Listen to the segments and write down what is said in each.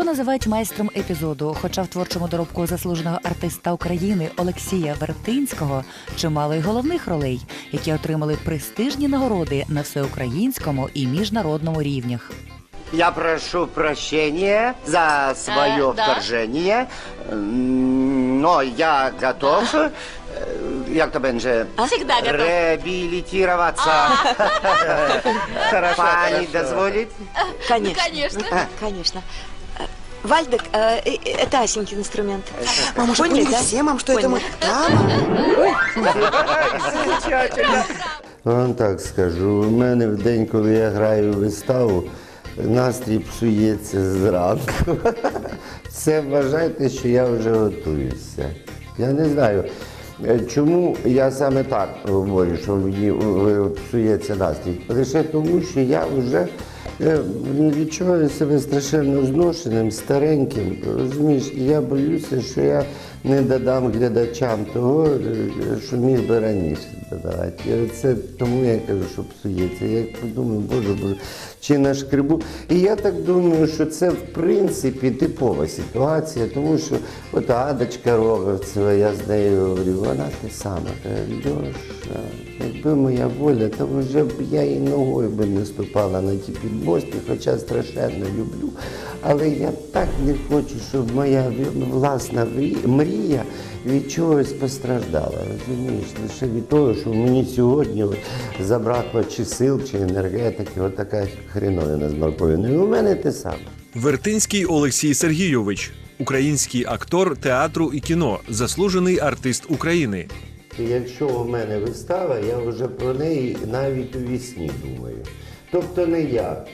Його називають майстром епізоду. Хоча в творчому доробку заслуженого артиста України Олексія Вертинського чимало й головних ролей, які отримали престижні нагороди на всеукраїнському і міжнародному рівнях. Я прошу прощения за свое Э, да. вторжение, но я готов, э, як то będzie, Всегда готов. реабилитироваться. Хорошо, Пани хорошо. дозволит? Конечно. Конечно. Конечно. Э, Вальдек, э, э, это Асенькин инструмент. Мам, уже Поняли, поняли да? все, мам, что это мы... Поняли. Да, мам? Замечательно. Вам так скажу, у мене в день, коли я граю виставу, настрій псується зранку. Це вважайте, що я вже готуюся. Я не знаю, е, чому я саме так говорю, що мені е, псується настрій. Лише тому, що я вже е, відчуваю себе страшенно зношеним, стареньким. Розумієш, я боюся, що я не додам глядачам того, е, що міг би раніше додавати. І це тому я кажу, що псується. Я подумаю, боже, боже, чи на шкребу. І я так думаю, що це в принципі типова ситуація, тому що от Адочка Роговцева, я з нею говорю, вона те саме. каже, Льоша, якби моя воля, то вже б я і ногою би не ступала на ті підмости, хоча страшенно люблю. Але я так не хочу, щоб моя власна мрія від чогось постраждала. Розумієш, лише від того, що мені сьогодні от забракло чи сил, чи енергетики, от така хреновина з морковиною. І у мене те саме. Вертинський Олексій Сергійович, український актор театру і кіно, заслужений артист України. Якщо у мене вистава, я вже про неї навіть у вісні думаю. Тобто не я.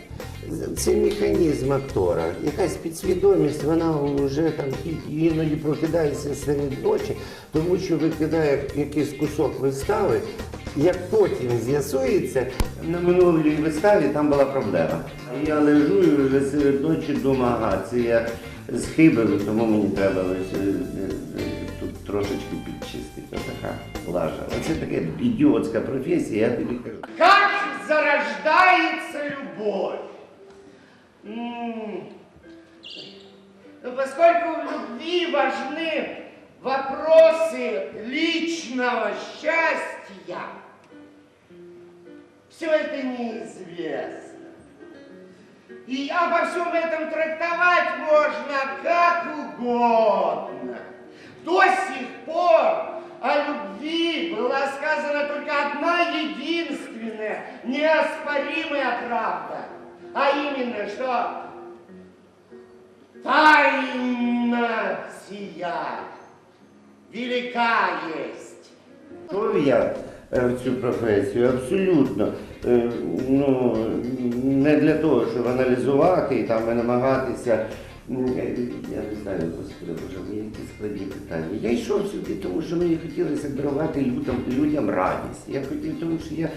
Це механізм актора. Якась підсвідомість, вона вже там іноді прокидається серед ночі, тому що викидає якийсь кусок вистави. Як потім з'ясується, на минулій виставі там була проблема. Я лежу і вже серед ночі думаю, ага, це я схибив, тому мені треба е, е, тут трошечки підчистити. Отака лажа. Оце така ідіотська професія, я тобі кажу. Зарождается любовь? Ну, поскольку в любви важны вопросы личного счастья, все это неизвестно. И обо всем этом трактовать можно как угодно. До сих пор о любви была сказана только одна единственная, неоспоримая правда. А именно, что тайна сия велика есть. Готовий я е, в цю професію абсолютно. Е, Ну, не для того, щоб аналізувати і там і намагатися. Е, Я не знаю, господи Боже, мені які складні питання. Я йшов сюди, тому що мені хотілося дарувати людям, людям радість. Я хотів, тому що я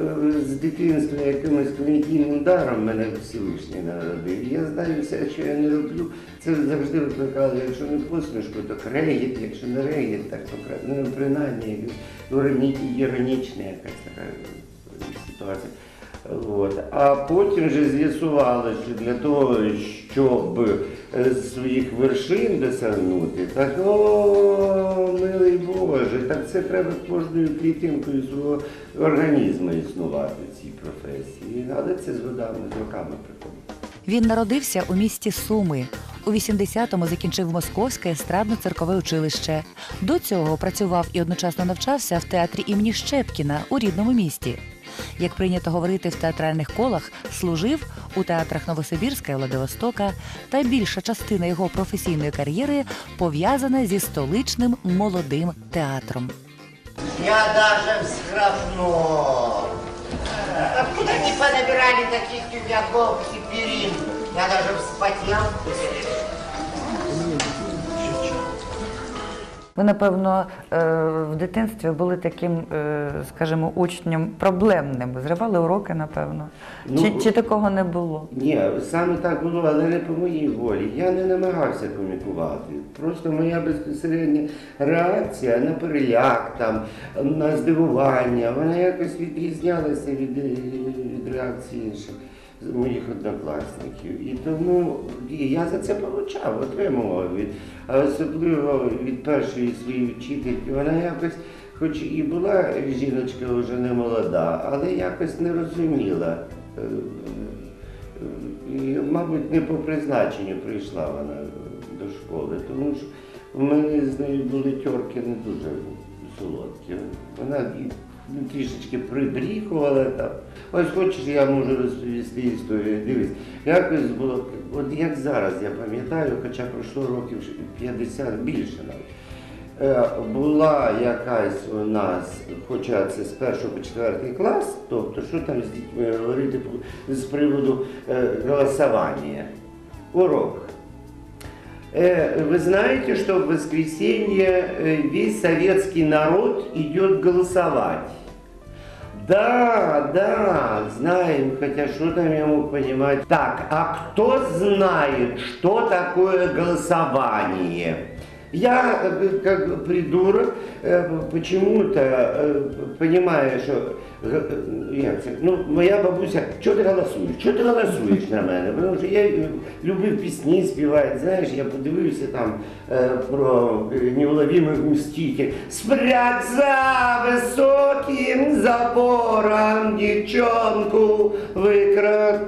е, з дитинства якимось комедійним даром мене Всевишній народив. Я знаю все, що я не роблю. Це завжди викликало, якщо не посмішку, то крегіт, якщо не регіт, так то ну, принаймні іронічна якась така ситуація. От. А потім вже з'ясували, що для того, щоб е, своїх вершин досягнути, так о, милий Боже, так це треба кожною клітинкою свого організму існувати в цій професії. Але це з годами, з роками приходить. Він народився у місті Суми. У 80-му закінчив Московське естрадно-циркове училище. До цього працював і одночасно навчався в театрі імені Щепкіна у рідному місті. Як прийнято говорити в театральних колах, служив у театрах Новосибірська і Владивостока, та більша частина його професійної кар'єри пов'язана зі столичним молодим театром. Я даже всхрапнул. Откуда они понабирали таких тюбяков и перин? Я даже вспотел. Ви, напевно, е, в дитинстві були таким, е, скажімо, учнем проблемним. Зривали уроки, напевно. Ну, Чи, чи такого не було? Ні, саме так було, але не по моїй волі. Я не намагався комікувати. Просто моя безпосередня реакція на переляк, там, на здивування, вона якось відрізнялася від, від реакції інших. Моїх однокласників. І тому і я за це получав, отримував від, особливо від першої своєї вчительки. Вона якось, хоч і була жіночка вже не молода, але якось не розуміла. е, е, І, мабуть, не по призначенню прийшла вона до школи, тому що в мене з нею були тьорки не дуже солодкі. Вона ну, трішечки прибріхувала там. Ось хочеш, я можу розповісти історію. Дивись, якось було, от як зараз я пам'ятаю, хоча пройшло років 50 більше навіть. Е, Була якась у нас, хоча це з першого по четвертий клас, тобто що там з дітьми говорити з приводу е, голосування. Урок. Э, Вы знаете, что в воскресенье э, весь советский народ идет голосовать? Да, да, знаем, хотя что там я мог понимать. Так, а кто знает, что такое голосование? Я, э, как придурок, почему-то понимаю, е, як це, ну, моя бабуся, що ти голосуєш? Що ти голосуєш на мене? Тому що я е, любив пісні співати, знаєш, я подивився там е, про е, неуловимих мстителей. Спрять за високим забором дівчонку викрав.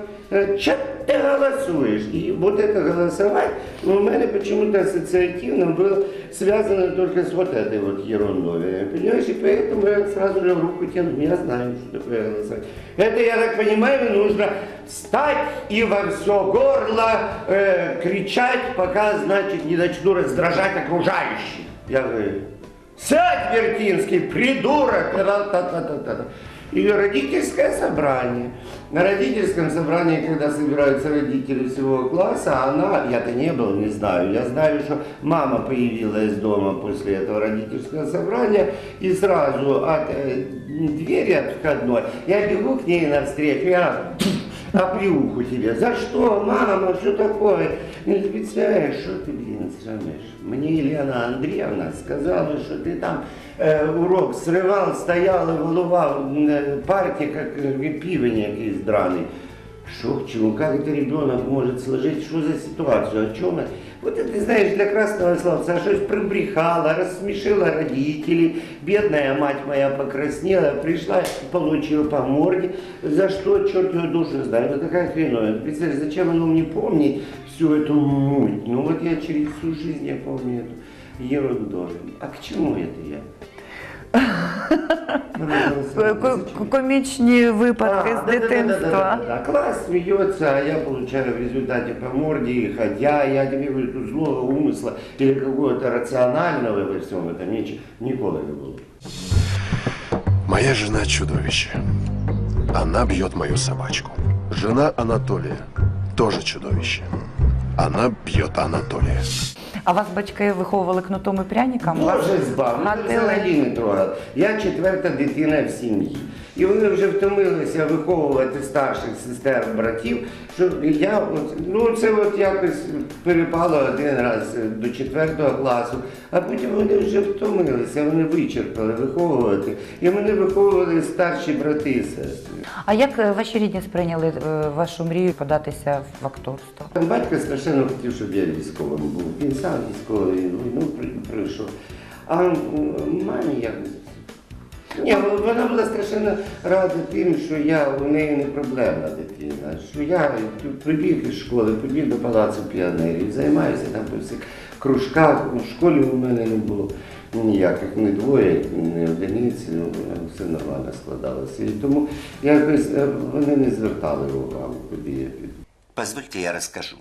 Че ты голосуешь? И вот это голосовать ну, у меня почему-то ассоциативно было связано только с вот этой вот ерундой. Понимаешь, и поэтому я сразу же руку тяну. Я знаю, что такое голосовать. Это, я так понимаю, нужно встать и во все горло э, кричать, пока, значит, не начну раздражать окружающих. Я говорю, сядь, Вертинский, придурок! Та-та-та-та-та. И родительское собрание. На родительском собрании, когда собираются родители всего класса, она, я-то не был, не знаю, я знаю, что мама появилась дома после этого родительского собрания, и сразу от э, двери от входной я бегу к ней навстречу, я оплеуху тебе. За что, мама, что такое? Не представляешь, что ты, блин, срамишь? Мне Елена Андреевна сказала, что ты там э, урок срывал, стоял и вылувал э, парки, как э, пивень якийсь драный. Что к чему? Как это ребенок может сложить? Что за ситуацию? О чем это? Вот это, ты знаешь, для красного словца что прибрехала, рассмешила родителей. Бедная мать моя покраснела, пришла, получила по морде. За что, черт его душу знает. Вот такая хреновая. Представляешь, зачем оно мне помнить всю эту муть? Ну вот я через всю жизнь я помню эту ерунду. А к чему это я? Комічні випадки А, з дитинства. да-да-да-да-да. Класс смеется, а я получаю в результате по морде, и хотя я тебе говорю, тут злого умысла или какого-то рационального во всем этом никогда не было. Моя жена чудовище. Она бьет мою собачку. Жена Анатолия тоже чудовище. Она бьет Анатолия. А вас батьки виховували кнутом і пряником? Вас Боже збав, ну гатили? взагалі не трогав. Я четверта дитина в сім'ї. І вони вже втомилися виховувати старших сестер, братів, що я ну це от якось перепало один раз до четвертого класу, а потім вони вже втомилися, вони вичерпали виховувати. І мене виховували старші брати і сестри. А як е, ваші рідні сприйняли е, вашу мрію податися в акторство? Батько страшенно хотів, щоб я військовим був. Він сам військовий, війну при- пройшов. А мамі якось. Ні, вона була страшенно рада тим, що я у неї не проблемна дитина. Що я прибіг із школи, побіг до палацу піонерів, займаюся там по всіх кружках. У школі у мене не було ніяких ні двоє, ні одиниці, ну, все нормально складалося. І тому якось е, вони не звертали увагу, куди я піду. Позвольте я расскажу.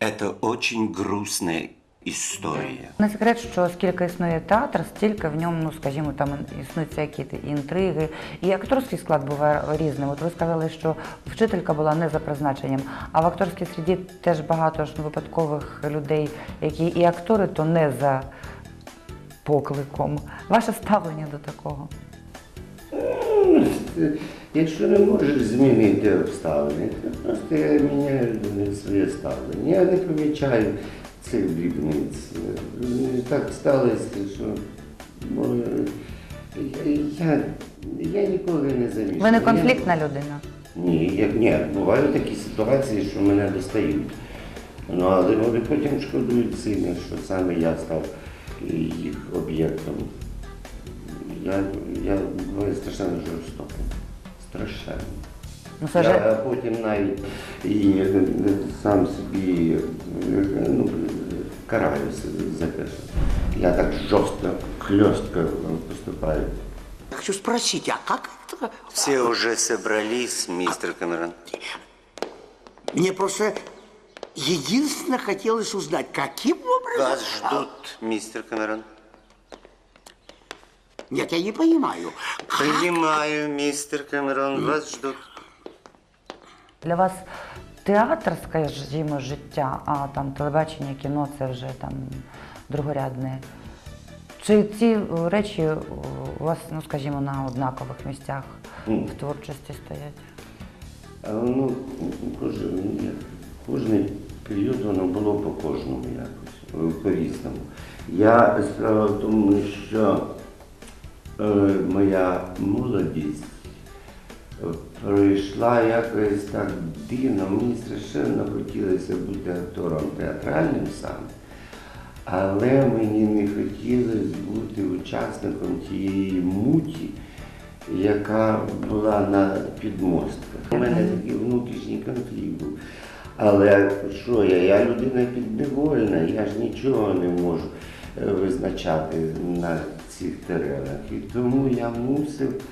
Это очень грустная история. Не секрет, що скільки існує театр, стільки в ньому, ну скажімо, там існують всякі інтриги. І акторський склад буває різним. От ви сказали, що вчителька була не за призначенням, а в акторській среді теж багато ж випадкових людей, які і актори, то не за покликом. Ваше ставлення до такого? Ну, Якщо не можеш змінити обставини, то просто я міняю своє ставлення. Я не помічаю цих дрібниць. Е, Так сталося, що я, я, ніколи не замішую. Ви не конфліктна людина. Ні, як ні, бувають такі ситуації, що мене достають. Ну, але вони потім шкодують сильно, що саме я став їх об'єктом. Я, я буваю страшенно жорстоким. Страшенно. Ну, це ж потім навіть і е, сам собі е, ну, караюся за що я так жорстко, хльостко поступаю. Хочу спросить, а как это? Все уже собрались, мистер Камерон. Мне просто единственно хотелось узнать, каким образом... Вас ждут, мистер Камерон. Нет, я не понимаю. Понимаю, мистер Камерон, вас ждут. для вас театр, скажімо, життя, а там телебачення, кіно це вже там другорядне. Чи ці е, речі е, у вас, ну скажімо, на однакових місцях в творчості стоять? А воно кожен, ні, кожний період воно було по кожному якось, е, по-різному. Я справа в тому, що е, моя молодість пройшла якось так дивно. Мені страшенно хотілося бути актором театральним саме. Але мені не хотілося бути учасником тієї муті, яка була на підмостках. У мене такий внутрішній конфлікт був. Але що я? Я людина підневольна, я ж нічого не можу е, визначати на цих теренах. І тому я мусив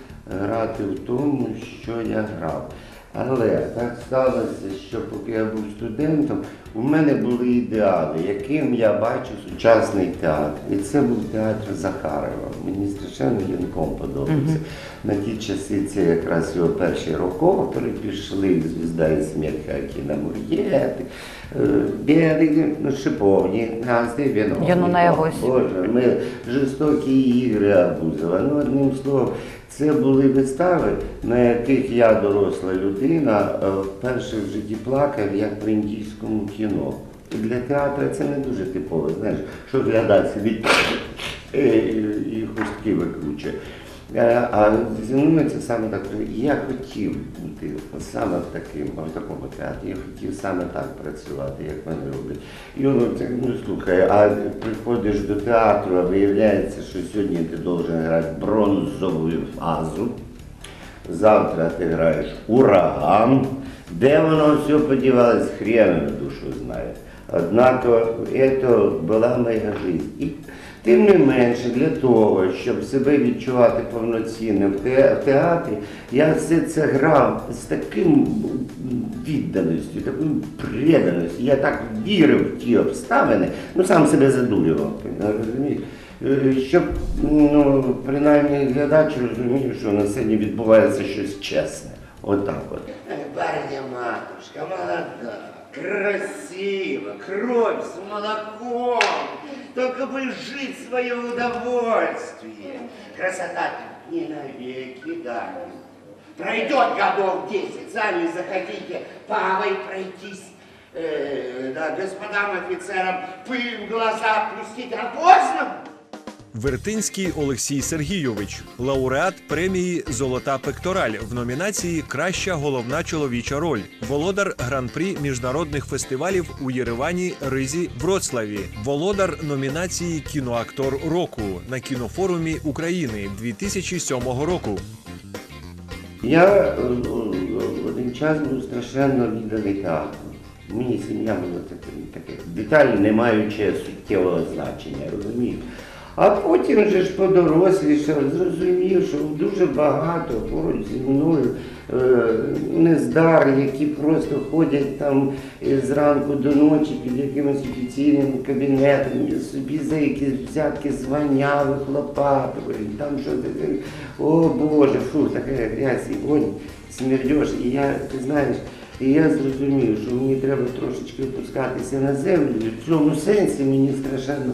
грати в тому, що я грав. Але так сталося, що поки я був студентом, у мене були ідеали, яким я бачу сучасний театр. І це був театр Захарова. Мені страшенно юнком подобався. На ті часи це якраз його перші рокопери пішли, звізда і смерть Акіна Мур'єти, Білий, ну, шиповні, гасти, віно. Яну на Ягосі. Боже, ми жорстокі ігри Абузова. Ну, одним словом, це були вистави, на яких я, доросла людина, е, вперше в житті плакав, як в індійському кіно. Для театру це не дуже типово, знаєш, що глядач собі е, і хустки викручує. Е, А це саме так. Я хотів бути саме в таким, в такому театрі. Я хотів саме так працювати, як вони роблять. І воно це, ну слухай, а приходиш до театру, а виявляється, що сьогодні ти должен грати бронзову фазу. Завтра ти граєш ураган. Де воно все подівалось, хрен на душу знає. Однако це була моя життя. І тим не менше, для того, щоб себе відчувати повноцінним в театрі, я все це грав з таким відданістю, такою преданістю. Я так вірив в ті обставини, ну сам себе задурював, розумієш? Е, Щоб ну, принаймні глядач розумів, що на сцені відбувається щось чесне. Отак от. Барня матушка, молода, красива, кровь с молоком. Только бы жить в свое удовольствие. Красота не навеки, да. Пройдет годов 10, сами захотите павой пройтись. Э, да, господам офицерам пыль в глаза пустить, а поздно. Вертинський Олексій Сергійович, лауреат премії Золота пектораль в номінації Краща головна чоловіча роль, володар гран-прі міжнародних фестивалів у Єревані, Ризі, Вроцлаві, володар номінації Кіноактор року на кінофорумі України 2007 року. Я е, е, один час був страшенно відданий театру. Мені сім'я була таке, деталі, не маючи суттєвого значення, розумієш? А потім же ж подорослішав, зрозумів, що дуже багато поруч зі мною е, нездар, які просто ходять там е, зранку до ночі під якимось офіційним кабінетом, собі за якісь взятки звання вихлопатують, там що таке. О Боже, фу, така грязь вонь, смердєш. І я, ти знаєш, і я зрозумів, що мені треба трошечки опускатися на землю. В цьому сенсі мені страшенно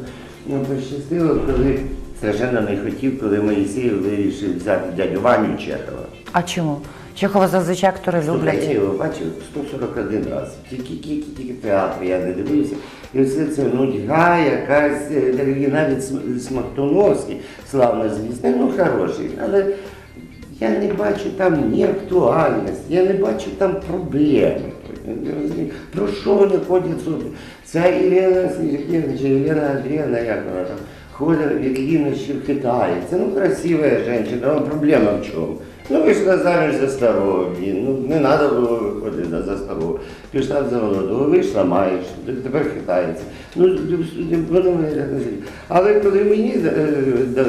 ну, пощастило, коли страшенно не хотів, коли Моїсеєв вирішив взяти дядю Ваню Чехова. А чому? Чехова зазвичай актори Слухай, я його бачив 141 раз. Тільки, тільки, тільки театр я не дивився. І все це нудьга, якась, е, навіть См- Смоктуновський, славно звісний, ну хороший. Але Я не бачу там ні актуальності, я не бачу там проблеми. Розумію, Про що вони ходять сюди? Єлена Снігірна, чи Єлена Андріївна, як вона там, ходить Єліна ще в Китаї. Це ну красива жінка, а проблема в чому? Ну, вийшла заміж за старого, блін, ну не треба було виходити за старого. Пішла за молодого, вийшла, маєш, тепер хитається. Ну. Але коли мені е, е,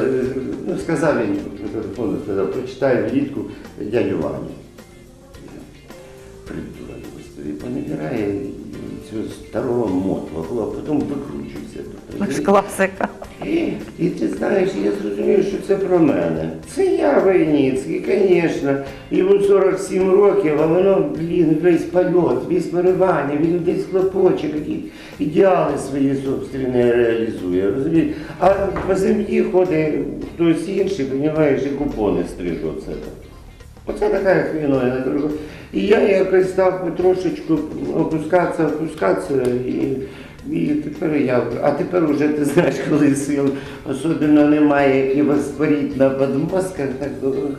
ну, сказав він по телефону, сказав, прочитай влітку дядю Ваню. Придурок, господи, понабирає цього старого мотлого, а потім викручується. тут, Це ж класика. І, і ти знаєш, я зрозумів, що це про мене. Це я Войніцький, звісно. Йому 47 років, а воно, блін, весь польот, весь перебування, він десь хлопоче, які ідеали свої собственні реалізує. розумієш? А по землі ходить хтось інший, розумієш, і купони стрижу це. Оце така хвилина друга. І я якось став потрошечку опускатися, опускатися, і, і тепер я, а тепер уже ти знаєш, коли сил особливо немає, які воспаріть на подмозках, так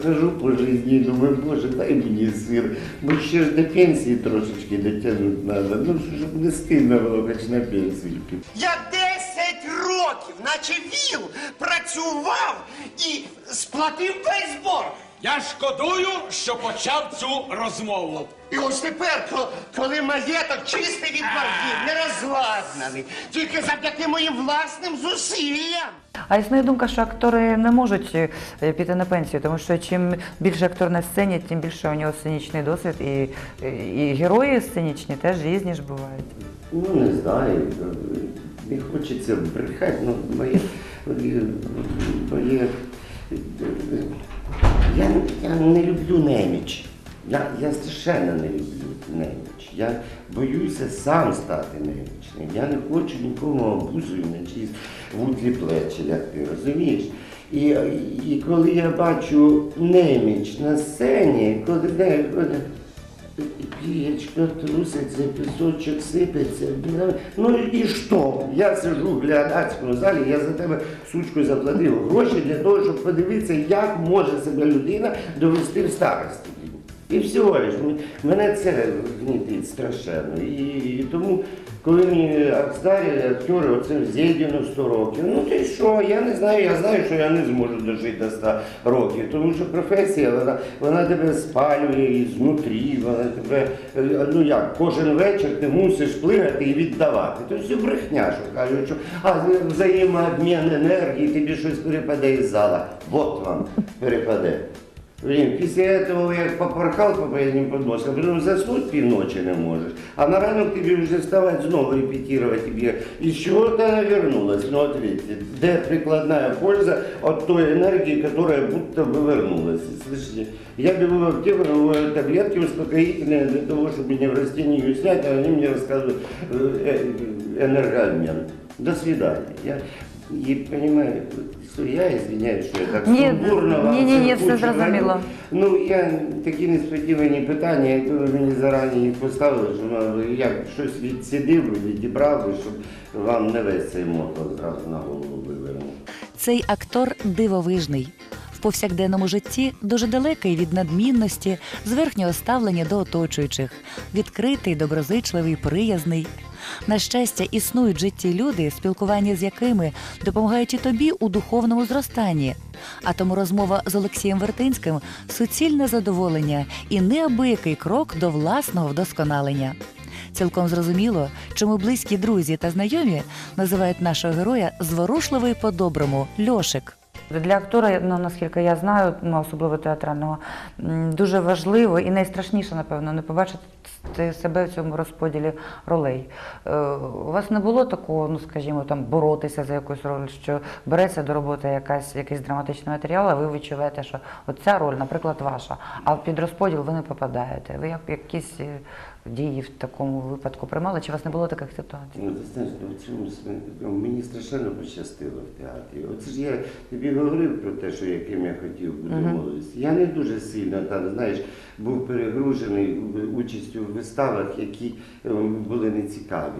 хожу по житті думаю, боже, дай мені сир, бо ще ж до пенсії трошечки дотягнути треба, ну щоб не стидно було хоч на пенсію. Я 10 років, наче віл, працював і сплатив весь борг. Я шкодую, що почав цю розмову. І ось тепер, ко- коли маєток чистий від боргів, не розладнаний, тільки завдяки моїм власним зусиллям. А існує думка, що актори не можуть е, піти на пенсію, тому що чим більше актор на сцені, тим більше у нього сценічний досвід, і, і герої сценічні теж різні ж бувають. Ну, не знаю. Не хочеться брехати, ну, моє, моє, моє я, я не люблю неміч. Я, я страшенно не люблю неміч. Я боюся сам стати немічним. Я не хочу нікому обузою на чиїсь вудлі плечі, як ти розумієш. І, і коли я бачу неміч на сцені, коли Пієчка труситься, пісочок сипеться. Ну і що? Я сижу в глядацькому залі, я за тебе сучку заплатив гроші для того, щоб подивитися, як може себе людина довести в старості. І всього лиш. Мене це гнітить страшенно. І, і тому, коли мені старі актори, оце Зєдіну 100 років, ну ти що, я не знаю, я знаю, що я не зможу дожити до 100 років, тому що професія, вона, вона тебе спалює і знутрі, вона тебе, е, ну як, кожен вечір ти мусиш плигати і віддавати. То все брехня, що кажуть, що а, взаємообмін енергії, тобі щось перепаде із зала. Вот вам перепаде. Блін, після цього як попорхав по переднім подмозкам, потім заснути півночі не можеш, а на ранок тобі вже вставати знову репетировать тебе. І з чого ти вона вернулась? Ну, ответьте, де прикладная польза от той энергии, которая будто бы вернулась? Слышите, я беру в аптеку э, таблетки успокоительные для того, чтобы неврастению снять, а они мне рассказывают э, э, энергообмен. До свидания. Я і понимаю, що я извиняюсь, що я так Ні, сумбурно вам ні, ні, ні, все зрозуміло. Ну, я такі несподівані питання, які ви мені зарані їх поставили, що ну, я щось відсидив, відібрав, щоб вам не весь цей мотор зразу на голову вивернув. Цей актор дивовижний. В повсякденному житті дуже далекий від надмінності, зверхнього ставлення до оточуючих, відкритий, доброзичливий, приязний. На щастя, існують житті люди, спілкування з якими допомагають і тобі у духовному зростанні. А тому розмова з Олексієм Вертинським суцільне задоволення і неабиякий крок до власного вдосконалення. Цілком зрозуміло, чому близькі друзі та знайомі називають нашого героя зворушливий по-доброму Льошик. Для актора, ну наскільки я знаю, ну особливо театрального, дуже важливо і найстрашніше, напевно, не побачити себе в цьому розподілі ролей. Е, У вас не було такого, ну скажімо, там боротися за якусь роль, що береться до роботи якась, якийсь драматичний матеріал, а ви відчуваєте, що от ця роль, наприклад, ваша, а під розподіл ви не попадаєте. Ви як якісь е, дії в такому випадку приймали? Чи у вас не було таких ситуацій? Ну, ти знаєш, ну, в цьому с- мені страшенно пощастило в театрі. Оце ж я тобі говорив про те, що яким я хотів бути молодості. Я не дуже сильно там, знаєш, був перегружений участю в виставах, які ем, були нецікаві.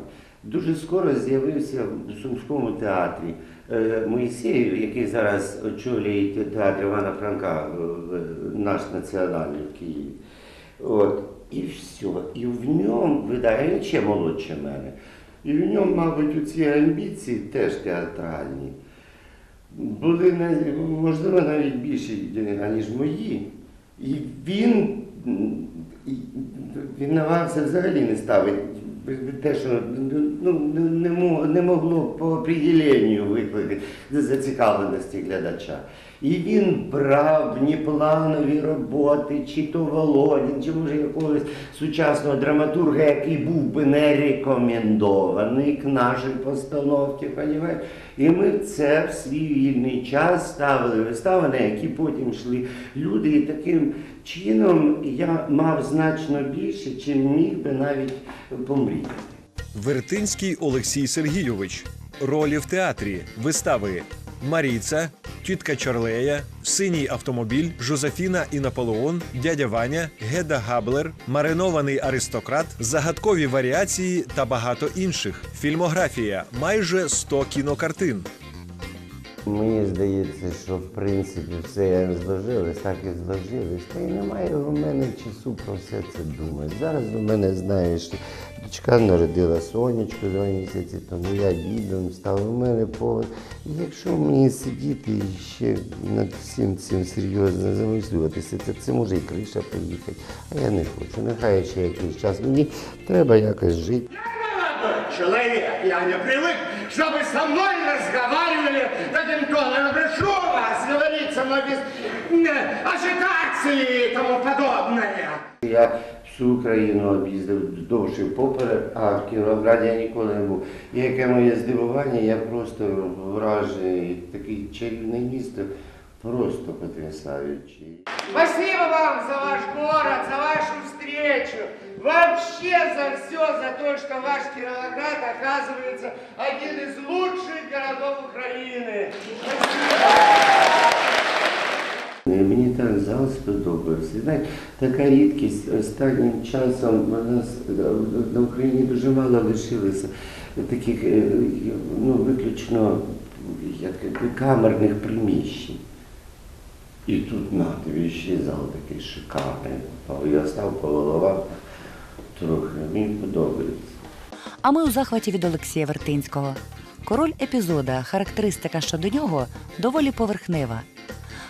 Дуже скоро з'явився в Сумському театрі е, Моїсеєв, який зараз очолює театр Івана Франка, е, в- наш національний в Києві. От. І все. І в ньому, видає, ще молодше мене. І в ньому, мабуть, у ці амбіції теж театральні. Були можливо навіть більші, ніж мої. І він, він намагався взагалі не ставити те, що ну, не, не мо- не могло по определенню викликати зацікавленості глядача. І він брав внепланові роботи, чи то Володін, чи може якогось сучасного драматурга, який був би не рекомендований к нашій постановці? І ми це в свій вільний час ставили вистави, на які потім йшли люди. І таким чином я мав значно більше, чим міг би навіть помріяти. Вертинський Олексій Сергійович. Ролі в театрі, вистави Марійця, Тітка Чарлея, Синій автомобіль, Жозефіна і Наполеон, Дядя Ваня, Геда Габлер, Маринований аристократ, загадкові варіації та багато інших. Фільмографія майже 100 кінокартин. Мені здається, що в принципі все як зложилось, так і зложилось. Та й немає у мене часу про все це думати. Зараз у мене, знаєш, дочка народила сонечку два місяці тому, я дідом став, у мене повод. Якщо мені сидіти ще над всім цим серйозно замислюватися, то це може і криша поїхати. А я не хочу. Нехай ще якийсь час. Мені треба якось жити. Человек, я не привык, чтобы со мной разговаривали таким тоном. Прошу вас говорить со мной без э, ажитации и тому подобное. Я всю Україну об'їздив довше поперек, а в Кіровограді я ніколи не був. І яке моє здивування, я просто вражений. Такий чарівне місто, просто потрясаючий. Спасибо вам за ваш город, за вашу встречу. Вообще за все, за то, что ваш Кировоград оказывается один из лучших городов Украины. Мені так зал сподобався. Знаєте, така рідкість останнім часом у нас е, на Україні дуже мало лишилося таких е, ну, виключно як камерних приміщень. І тут на ще зал такий шикарний. Я став по головам трохи. Мені подобається. А ми у захваті від Олексія Вертинського. Король епізода, характеристика щодо нього доволі поверхнева.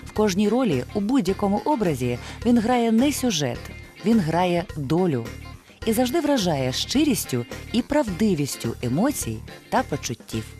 В кожній ролі, у будь-якому образі, він грає не сюжет, він грає долю і завжди вражає щирістю і правдивістю емоцій та почуттів.